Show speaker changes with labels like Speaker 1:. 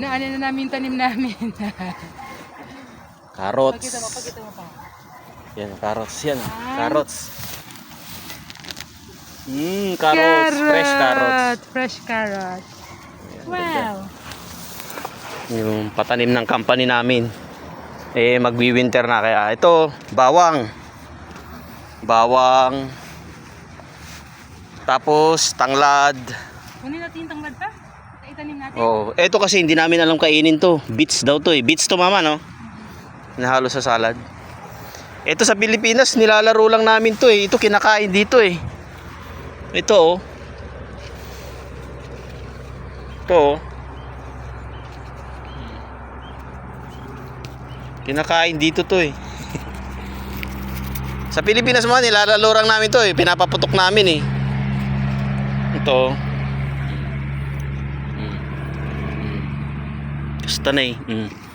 Speaker 1: Inaano na namin tanim namin.
Speaker 2: Carrots.
Speaker 1: Pakita mo, pakita mo pa.
Speaker 2: Yan, carrots yan.
Speaker 1: Ah.
Speaker 2: Carrots. Mmm, carrots. Fresh carrots.
Speaker 1: Fresh carrot. Wow.
Speaker 2: Yung patanim ng company namin. Eh, magwi-winter na kaya. Ito, bawang. Bawang. Tapos, tanglad.
Speaker 1: Kunin natin yung tanglad pa. Itanim natin.
Speaker 2: Oh, ito kasi hindi namin alam kainin to. Beets daw to eh. Beets to mama, no? Nahalo sa salad. Ito sa Pilipinas, nilalaro lang namin to eh. Ito kinakain dito eh. Ito oh. Ito oh. Kinakain dito to eh. sa Pilipinas mo, nilalaro lang namin to eh. Pinapaputok namin eh. Ito oh. Stanay. Mm.